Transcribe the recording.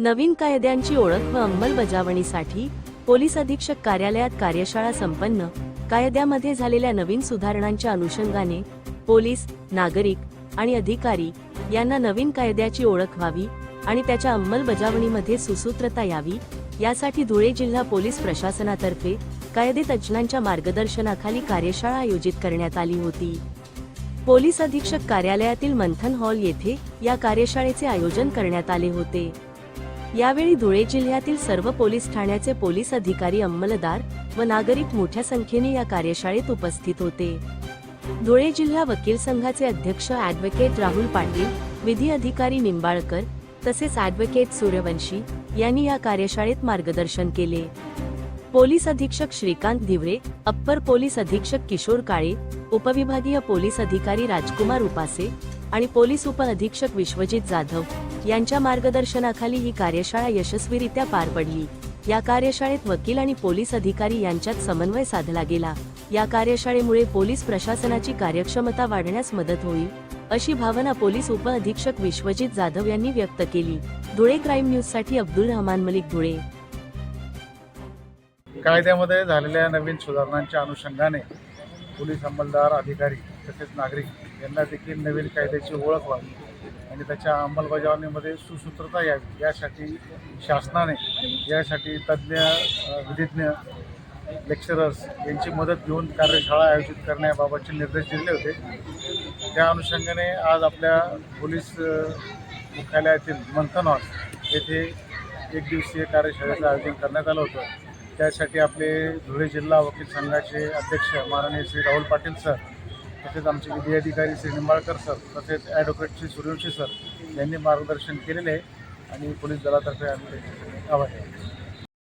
नवीन कायद्यांची ओळख व अंमलबजावणीसाठी पोलीस अधीक्षक कार्यालयात कार्यशाळा संपन्न. कायद्यामध्ये झालेल्या नवीन सुधारणांच्या अनुषंगाने पोलीस नागरिक आणि अधिकारी यांना नवीन कायद्याची ओळख व्हावी आणि त्याच्या अंमलबजावणीमध्ये सुसूत्रता यावी यासाठी धुळे जिल्हा पोलीस प्रशासनातर्फे कायदे तज्ज्ञांच्या मार्गदर्शनाखाली कार्यशाळा आयोजित करण्यात आली होती. पोलीस अधीक्षक कार्यालयातील मंथन हॉल येथे या कार्यशाळेचे आयोजन करण्यात आले होते. यावेळी धुळे जिल्ह्यातील सर्व पोलीस ठाण्याचे पोलीस अधिकारी अंमलदार व नागरिक मोठ्या संख्येने या कार्यशाळेत उपस्थित होते. धुळे जिल्हा वकील संघाचे अध्यक्ष ॲडव्होकेट राहुल पाटील विधी अधिकारी निंबाळकर तसेच ॲडव्होकेट सूर्यवंशी यांनी या कार्यशाळेत मार्गदर्शन केले. पोलीस अधीक्षक श्रीकांत धिवरे अप्पर पोलीस अधीक्षक किशोर काळे उपविभागीय पोलीस अधिकारी राजकुमार उपासे आणि पोलीस उप अधीक्षक विश्वजित जाधव यांच्या मार्गदर्शनाखाली ही कार्यशाळा यशस्वीरित्या पार पडली. या कार्यशाळेत वकील आणि पोलीस अधिकारी यांच्यात समन्वय साधला गेला. या कार्यशाळेमुळे पोलीस प्रशासनाची कार्यक्षमता वाढण्यास मदत होईल अशी भावना पोलीस उप अधीक्षक विश्वजित जाधव यांनी व्यक्त केली. धुळे क्राईम न्यूजसाठी अब्दुल रहमान मलिक धुळे. कायद्यामध्ये झालेल्या नवीन सुधारणांच्या अनुषंगाने पोलीस अंमलदार अधिकारी तसेच नागरिक यांना देखील नवीन कायद्याची ओळख व्हावी आणि त्याच्या अंमलबजावणीमध्ये सुसूत्रता यावी यासाठी शासनाने यासाठी तज्ज्ञ विधिज्ञ लेक्चरर्स यांची मदत घेऊन कार्यशाळा आयोजित करण्याबाबतचे निर्देश दिले होते. त्या अनुषंगाने आज आपल्या पोलीस मुख्यालयातील मंथन हॉल येथे एक दिवसीय कार्यशाळेचं आयोजन करण्यात आलं होतं. त्यासाठी आपले धुळे जिल्हा वकील संघाचे अध्यक्ष माननीय श्री राहुल पाटील सर तसेच आमचे विधी अधिकारी श्री निंबाळकर सर तसेच ॲडव्होकेट श्री सूर्यवंशी सर यांनी मार्गदर्शन केलेले आहे आणि पोलीस दलातर्फे आम्ही आभार आहे.